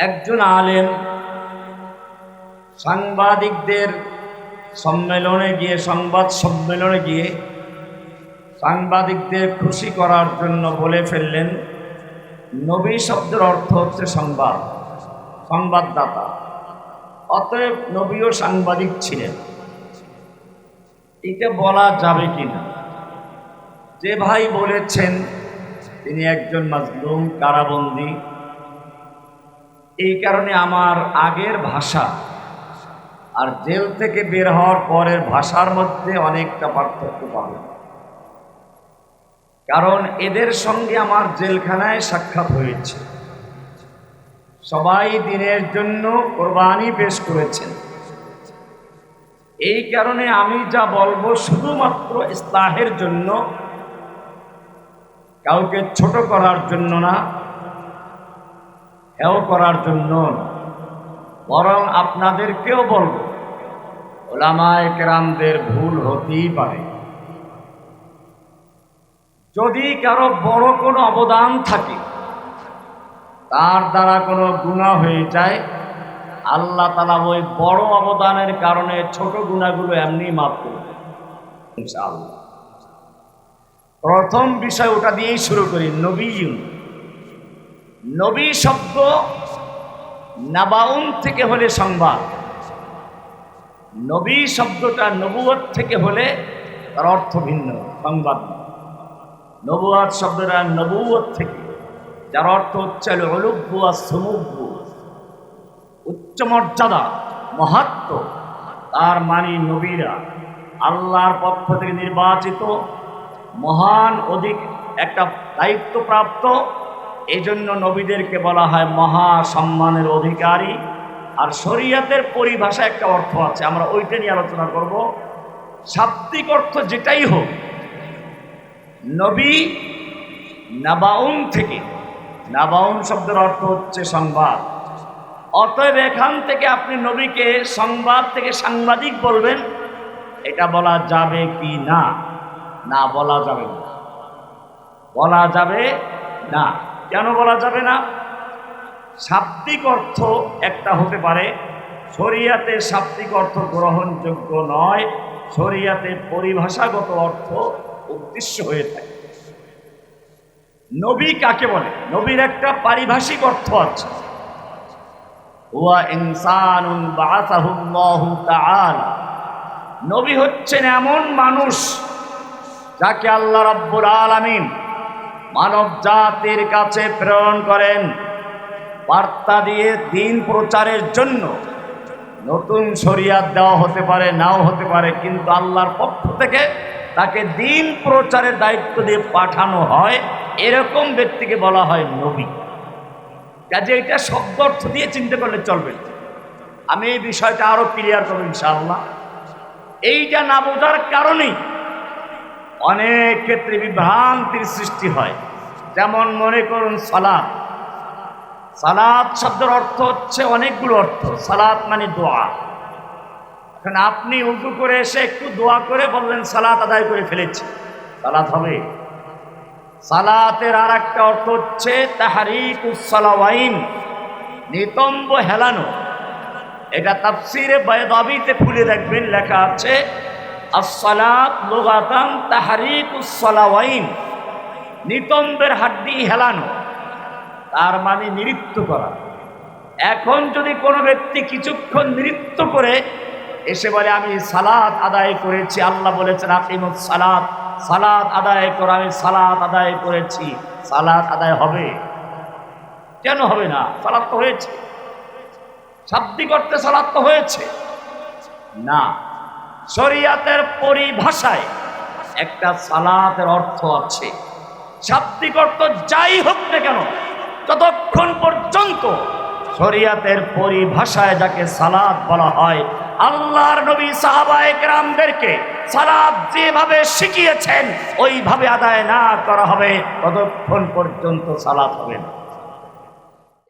একজন আলেম সাংবাদিকদের সম্মেলনে গিয়ে, সংবাদ সম্মেলনে গিয়ে সাংবাদিকদের খুশি করার জন্য বলে ফেললেন, নবী শব্দের অর্থ হচ্ছে সংবাদ, সংবাদদাতা। অতএব নবীও সাংবাদিক ছিলেন। এটা বলা যাবে কিনা? যে ভাই বলেছেন, তিনি একজন মাজলুম, কারাবন্দী এই কারণে আমার আগের ভাষা আর জেল থেকে বের হওয়ার পরের ভাষার মধ্যে অনেকটা পার্থক্য পাবেন কারণ এদের সঙ্গে আমার জেলখানায় সাক্ষাৎ হয়েছে। সবাই দিনের জন্য কোরবানি পেশ করেছেন। এই কারণে আমি যা বলব শুধুমাত্র ইসলাহের জন্য, কাউকে ছোট করার জন্য না হেও করার জন্য। বরং আপনাদেরকেও বলব, ওলামায় কেরামদের ভুল হতেই পারে যদি কারও বড় কোনো অবদান থাকে, তার দ্বারা কোনো গুণা হয়ে যায়, আল্লাহ তালা ওই বড় অবদানের কারণে ছোট গুণাগুলো এমনি মাফ করবে প্রথম বিষয় ওটা দিয়েই শুরু করি, নবীন নবী শব্দ নাবাউন থেকে হলে সংবাদ নবী শব্দটা নবুয়ত থেকে হলে তার অর্থ ভিন্ন, সংবাদ না। নবুয়াত শব্দটা নবুয়ত থেকে, যার অর্থ হচ্ছে অলুব্বু আর সমুব্বু উচ্চ মর্যাদা, মহাত্ম, তার মানি নবীরা আল্লাহর পক্ষ থেকে নির্বাচিত, মহান অধিক একটা দায়িত্বপ্রাপ্ত এই জন্য নবীদেরকে বলা হয় মহা সম্মানের অধিকারী। আর শরীয়তের পরিভাষা একটা অর্থ আছে, আমরা ওইটা নিয়ে আলোচনা করব। শাব্দিক অর্থ যেটাই হোক, নবী নাবাউন থেকে, নাবাউন শব্দের অর্থ হচ্ছে সংবাদ। অতএব এখান থেকে আপনি নবীকে সংবাদ থেকে সাংবাদিক বলবেন, এটা বলা যাবে কি না? না, বলা যাবে না। বলা যাবে না। কেন বলা যাবে না? শাব্দিক অর্থ একটা হতে পারে, শরিয়াতে শাব্দিক অর্থ গ্রহণযোগ্য নয়, শরিয়াতে পরিভাষাগত অর্থ উদ্দেশ্য হয়ে থাকে। নবী কাকে বলে? নবীর একটা পারিভাষিক অর্থ আছে। নবী হচ্ছেন এমন মানুষ যাকে আল্লাহ রাব্বুল আলামিন মানব জাতির কাছে প্রেরণ করেন। বার্তা দিয়ে দিন প্রচারের জন্য নতুন শরিয়াত দেওয়া হতে পারে, নাও হতে পারে, কিন্তু আল্লাহর পক্ষ থেকে তাকে দিন প্রচারের দায়িত্ব দিয়ে পাঠানো হয়, এরকম ব্যক্তিকে বলা হয় নবী। কাজে এটা শব্দ অর্থ দিয়ে চিন্তা করলে চলবে আমি এই বিষয়টা আরও ক্লিয়ার করব ইনশাআল্লাহ। এইটা না বোঝার কারণেই অনেক ক্ষেত্রে বিভ্রান্তির সৃষ্টি হয়। যেমন মনে করুন সালাদ সালাদ শব্দের অর্থ হচ্ছে অনেকগুলো অর্থ। সালাদ মানে দোয়া। এখন আপনি উঁচু করে এসে একটু দোয়া করে বললেন, সালাত আদায় করে ফেলেছি। সালাত হবে। সালাতের আর একটা অর্থ হচ্ছে তাহারিক উসালাওয়াইন নিতম্ব হেলানো। এটা তাফসিরে বায়দাবিতে খুলে দেখবেন, লেখা আছে নিতম্বের হাড্ডি হেলানো, তার মানে নৃত্য করা। এখন যদি কোনো ব্যক্তি কিছুক্ষণ নৃত্য করে, এসে বলে, আমি সালাদ আদায় করেছি। আল্লাহ বলেছেন আকিমুস সালাদ সালাদ আদায় করো, আমি সালাদ আদায় করেছি। সালাদ আদায় হবে? কেন হবে না? সালাত তো হয়েছে। শাব্দিক অর্থে সালাত তো হয়েছে। না। শরিয়াতের পরিভাষায় একটা সালাতের অর্থ আছে। শাব্দিক অর্থ যাই হোক না কেন ততক্ষণ পর্যন্ত শরিয়াতের পরিভাষায় যাকে সালাদ বলা হয়, আল্লাহর নবী সাহাবায়ে কেরামদেরকে সালাদ যেভাবে শিখিয়েছেন, ওইভাবে আদায় না করা হবে, ততক্ষণ পর্যন্ত সালাত হবে না।